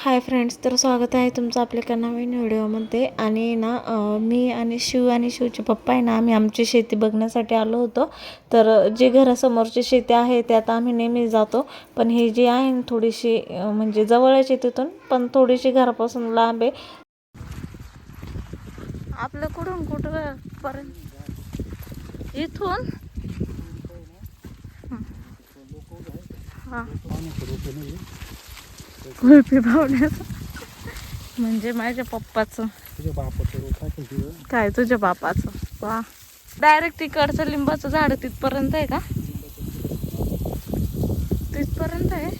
Hi friends तर स्वागत आहे तुमचं आपल्या एका नवीन व्हिडिओमध्ये. आणि ना मी आणि शिव आणि शिवचे पप्पा आहे ना आम्ही आमची शेती बघण्यासाठी आलो होतो. तर जे घरासमोरची शेती आहे त्यात आम्ही नेहमी जातो. पण ही जी आहे ना थोडीशी म्हणजे जवळच आहे तिथून पण थोडीशी घरापासून लांब आहे. आपलं कुठून कुठं पर्यंत? इथून? हां. कुल्फी भावण्याचं म्हणजे माझ्या पप्पाचं. तुझ्या बापाचं? काय तुझ्या बापाचं. वा. डायरेक्ट तिकडचं लिंबाचं झाड तिथपर्यंत आहे का? तिथपर्यंत आहे?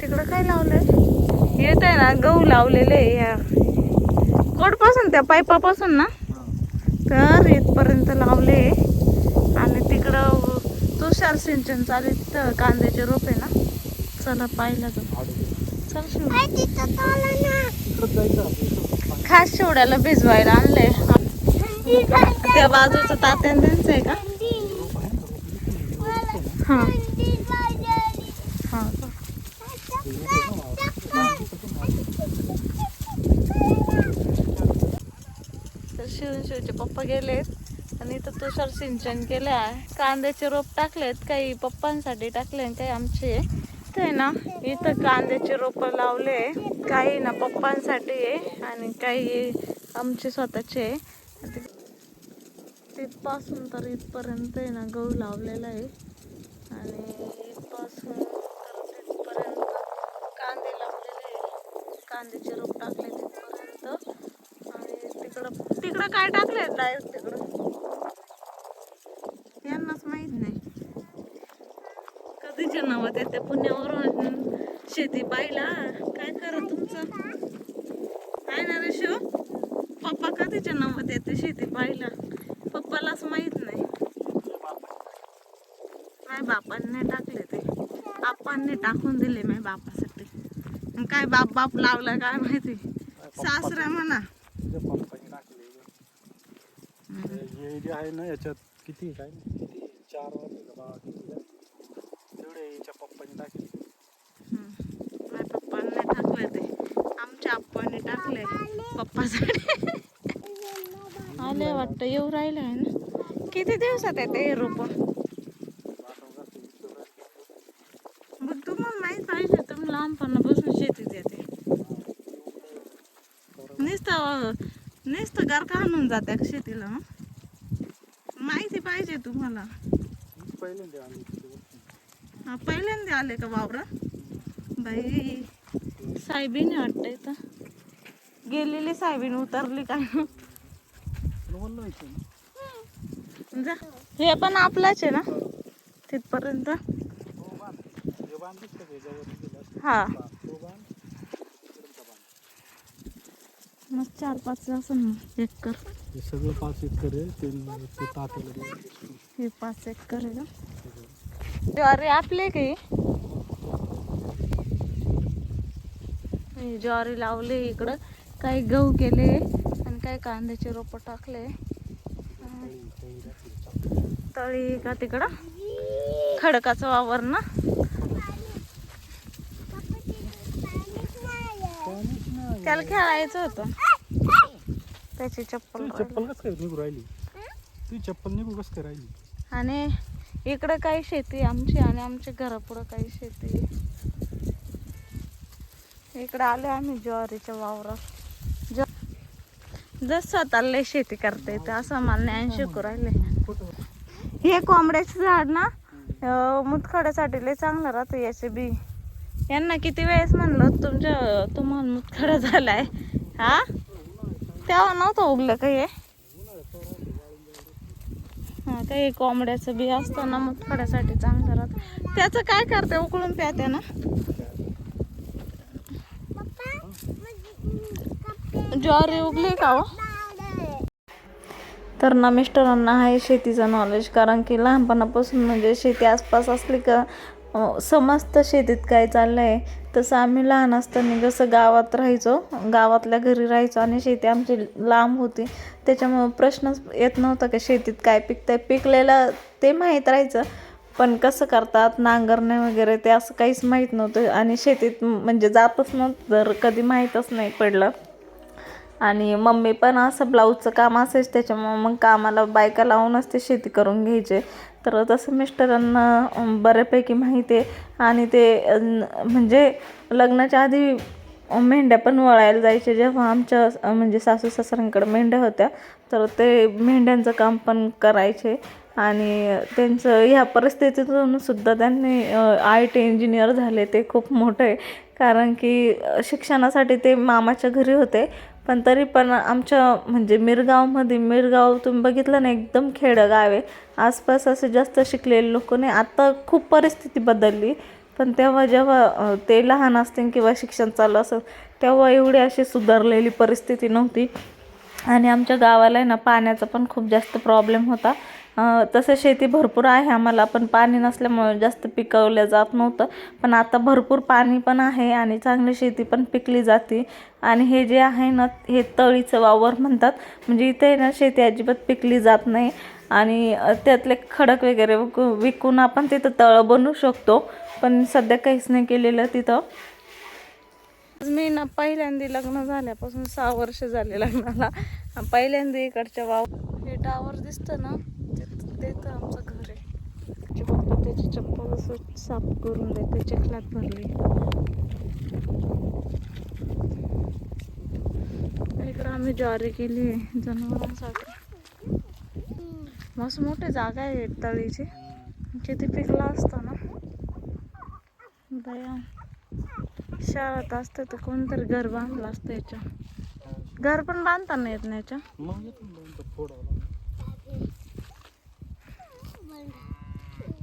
तिकडं काय लावलंय? येत आहे ना गहू लावलेले या. कोडपासून त्या पाईपापासून ना? तर इथपर्यंत लावले आणि तिकडं तुषार सिंचन चालू तिथं कांद्याचे रोप आहे ना? चला पाहिलं जाऊ चल शिव इकडंच जायचं आपलं. खास शेवड्याला भिजवायला आणलंय. त्या बाजूचं तात्यान त्यांचं आहे का? हा. हा. का? तर शिवून शिवचे पप्पा गेलेत आणि इथं तुषार सिंचन केलं आहे कांद्याचे रोप टाकलेत. काही पप्पांसाठी टाकले आणि काही आमचे. दिसतंय ना. इथं कांद्याचे रोप लावले. काही ना पप्पांसाठी आहे आणि काही आमचे स्वतःचे आहे. ते- तिथपासून तर इथपर्यंत आहे ना गहू लावलेला आहे. आणि इथपासून तर तिथपर्यंत कांदे लावलेले आहे. कांद्याचे रोप टाकले तिथपर्यंत. आणि तिकडं तिकडं काय टाकले डायरेक्ट तिकडं यांनाच माहीत नाही कधीच्या त्या पुण्यावरून शेती पाहिला. काय करा तुमचं? काय ना रे शिव पप्पा कधीच्या नावात येते शेती पाहिला? पप्पालाच माहीत नाही. काय बापांनी टाकले ते? आपांनी टाकून दिले मी बापासाठी. मग काय बाप बाप लावला काय माहिती? सासरा म्हणा. टाकले हे- हे जे आहे ना याच्यात किती? काय चार वर्ष तेवढे याच्या पप्पाने टाकले. माझ्या पप्पांनी टाकले ते. आमच्या आप्पांनी टाकले पप्पासाठी. आले वाटतं येऊ राहिले आहे ना? किती दिवसात येते हे रोप? मग तुम्हाला माहीत पाहिजे तुम्ही लहानपणापासून शेतीत येते. नुसतं नुसतं गारका आणून जाते शेतीला? माहिती पाहिजे तुम्हाला. पहिल्यांदा वर्ष हा, पहिल्यांदा आले का वावरा? बाई साहेबीने वाटतं इथं. गेलेली साहेबीन उतरली ना जा. हे पण आपलाच आहे ना? तिथपर्यंत. हो. का मग चार पाच असं ना एकर हे सगळं पाच एकर आहे ते तात्याला. हे पाच एकर आहे का ज्वारी आपले काही ज्वारी लावले इकडं. काही गहू केले आणि काही कांद्याचे रोप टाकले. तळी का तिकडं? खडकाचं वावर ना. त्याला खेळायचं होतं. त्याची चप्पल. चप्पल कस काय निघू राहिली? तुझी चप्पल निघू कस काय राहिली? आणि इकडं काही शेती आमची आणि आमच्या घरापुढं काही शेती इकडं आलो आम्ही ज्वारीच्या वावरात. ज जस स्वतःला शेती करता येते असं मला ज्ञान शिकू राहिले. हे कोंबड्याचं झाड ना मुतखड्यासाठी लय चांगलं राहतं याचे बी यांना किती वेळेस म्हणलं तुमच्या तुम्हाला मुतखडा झालाय. हा? तेव्हा नव्हतं उगलं काही हे? काही कोंबड्याचं बी असतं ना मुतखड्यासाठी चांगलं राहतं. त्याचं काय करते? उकळून प्याते ना. ज्वारी उगली का हो? तर ना मिस्टरांना आहे शेतीचं नॉलेज कारण की लहानपणापासून म्हणजे शेती आसपास असली का समस्त शेतीत काय चाललं आहे तसं आम्ही लहान असताना जसं गावात राहायचो गावातल्या घरी राहायचो आणि शेती आमची लांब होती. त्याच्यामुळं प्रश्नच येत नव्हता की शेतीत काय पिकतंय. पिकलेलं ते माहीत राहायचं पण कसं करतात नांगरणे वगैरे ते असं काहीच माहीत नव्हतं. आणि शेतीत म्हणजे जातच नव्हतं तर कधी माहीतच नाही पडलं. आणि मम्मी पण असं ब्लाऊजचं काम असायचं त्याच्यामुळं मग कामाला बायका लावूनच ते शेती करून घ्यायचे. तर तसं मिस्टरांना बऱ्यापैकी माहिती आहे. आणि ते म्हणजे लग्नाच्या आधी मेंढ्या पण वळायला जायचे. जेव्हा आमच्या म्हणजे सासू सासऱ्यांकडे मेंढ्या होत्या तर ते मेंढ्यांचं काम पण करायचे. आणि त्यांचं ह्या परिस्थितीतून सुद्धा त्यांनी आय टी इंजिनियर झाले. ते खूप मोठं आहे. कारण की शिक्षणासाठी ते मामाच्या घरी होते. पण तरी पण आमच्या म्हणजे मिरगावमध्ये मिरगाव तुम्ही बघितलं ना एकदम खेडंगाव आहे. आसपास असे जास्त शिकलेले लोक नाही. आता खूप परिस्थिती बदलली. पण तेव्हा जेव्हा ते लहान असतील किंवा शिक्षण चालू असेल तेव्हा एवढी अशी सुधारलेली परिस्थिती नव्हती. आणि आमच्या गावाला आहे ना पाण्याचा पण खूप जास्त प्रॉब्लेम होता. तसं शेती भरपूर आहे आम्हाला पण पाणी नसल्यामुळे जास्त पिकवलं जात नव्हतं. पण आता भरपूर पाणी पण आहे आणि चांगली शेती पण पिकली जाते. आणि हे जे आहे ना हे तळीचं वावर म्हणतात. म्हणजे इथे ना शेती अजिबात पिकली जात नाही. आणि त्यातले खडक वगैरे विकू विकून आपण तिथं तळं बनवू शकतो. पण सध्या काहीच नाही केलेलं तिथं. मी ना पहिल्यांदा लग्न झाल्यापासून सहा वर्ष झाले लग्नाला. पहिल्यांदा इकडच्या वाव हे टावर दिसतं ना? तिथं तर आमचं घर आहे. त्याचे पप्पा त्याची चप्पल असं साफ करून देते चिखलात भरली. इकडं आम्ही ज्वारी केली आहे जनावरांसाठी. मस्त मोठी जागा आहे तळीची. किती पिकला असतो ना. दया. शाळेत असते तर कोणतरी घर बांधलं असतं याच्या. घर पण बांधता नाही येत नाही याच्या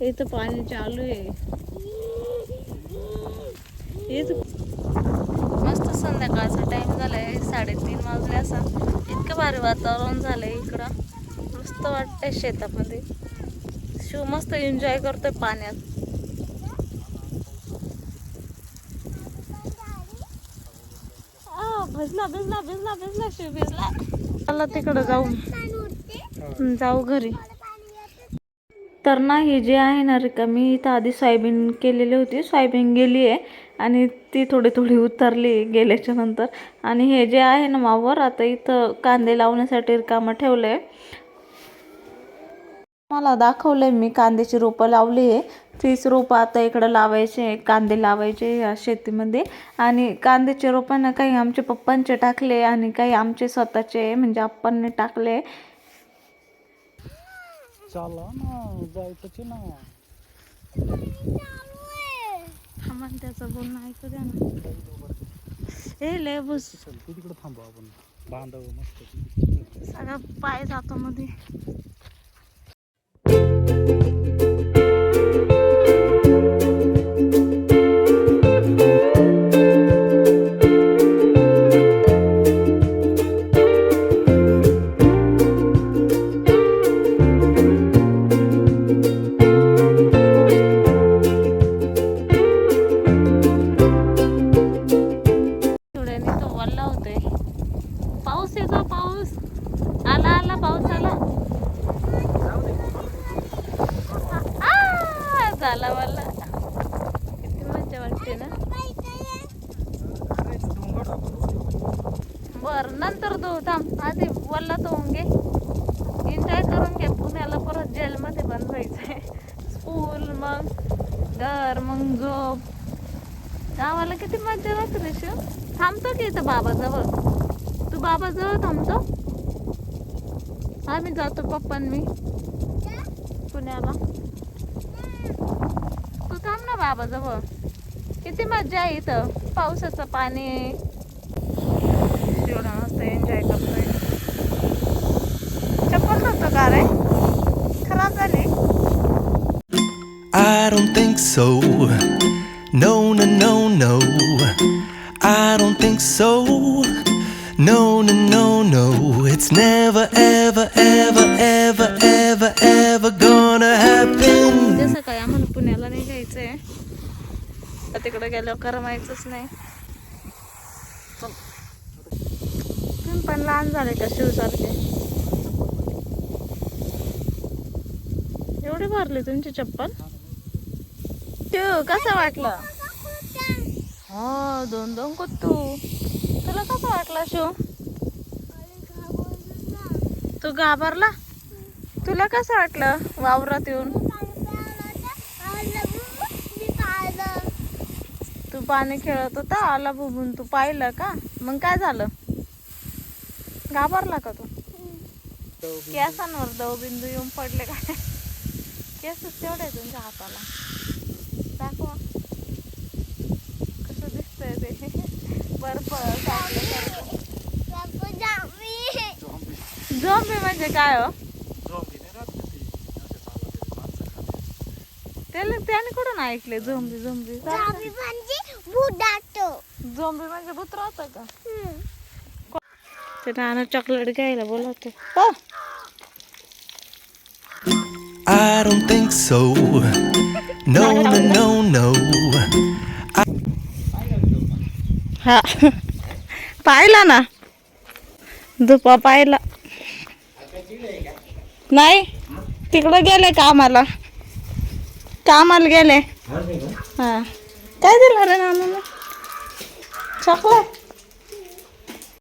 का इथं पाणी चालू आहे. मस्त संध्याकाळचा टाइम झालाय. साडेतीन वाजले असा इतकं भारी वातावरण झालंय इकडं. मस्त वाटतंय शेतामध्ये. शिव मस्त एन्जॉय करतोय पाण्यात. भिजला भिजला भिजला भिजला शिव भिजला. चला तिकडं जाऊ. हं, जाऊ घरी. तर ना हे जे आहे ना रिकामी इथं आधी सोयाबीन केलेली होती. सोयाबीन गेली आहे आणि ती थोडी थोडी उतरली गेल्याच्यानंतर. आणि हे जे आहे ना मावर आता इथं कांदे लावण्यासाठी रिकामं ठेवलं आहे मला दाखवलंय मी कांद्याची रोपं लावली आहे. तीच रोपं आता इकडं लावायचे कांदे लावायचे या शेतीमध्ये. आणि कांद्याचे रोपं ना काही आमचे पप्पांचे टाकले आणि काही आमचे स्वतःचे म्हणजे आप्पांनी टाकले. चला ना जायचं ना आम्हाला त्याचं बोलणं ऐकू द्या ना ए लय बस तू तिकडे थांबू आपण बांधावं मस्त सगळा पाय जातो मध्ये मजा ना? बर नंतर तो थांब. आधी बोलला तो होऊन घे. एन्जॉय करून घे. पुण्याला परत जेलमध्ये बंद व्हायचंय स्कूल मग घर मग झोप गावाला किती मजा राहते रे शिव. थांबतो की इथं बाबाजवळ? तू बाबाजवळ थांबतो? आम्ही जातो पप्पा मी. पुण्याला. तू थांब ना बाबाजवळ. किती मजा आहे इथं. पावसाचं पाणी. एवढा मस्त एन्जॉय करतोय. चप्पल नव्हतं का रे? खराब झाली. I so. तिकडे गेल्यावर करमायचंच नाही. तुम्ही पण लहान झाले का शिवसारखे. एवढी भरली तुमची चप्पल? शिव कसं वाटलं? हो दोन दोन कुत्तू. तुला कसं वाटलं शिव तू घाबरला? तुला कसं वाटलं वावरात येऊन तू पाणी खेळत होता आला बघून तू पाहिलं का? मग काय झालं? घाबरला का तू? केसांवर दव बिंदू येऊन पडले काय केस तेवढे तुमच्या हाताला. दाखवा. कसं दिसतंय ते. बर्फ झोंबी म्हणजे काय हो? त्याला त्याने कुठून ऐकले? Zombie zombie. म्हणजे झोंबी म्हणजे भूत राहतं का? ते नाना चॉकलेट घ्यायला बोलवते. हो. I don't think so. No, no, no, no. हा. पाहिला ना? धुपा पाहिला. नाही तिकडं गेले कामाला. कामाला गेले. हा. काय दिलं रे नाना चॉकलेट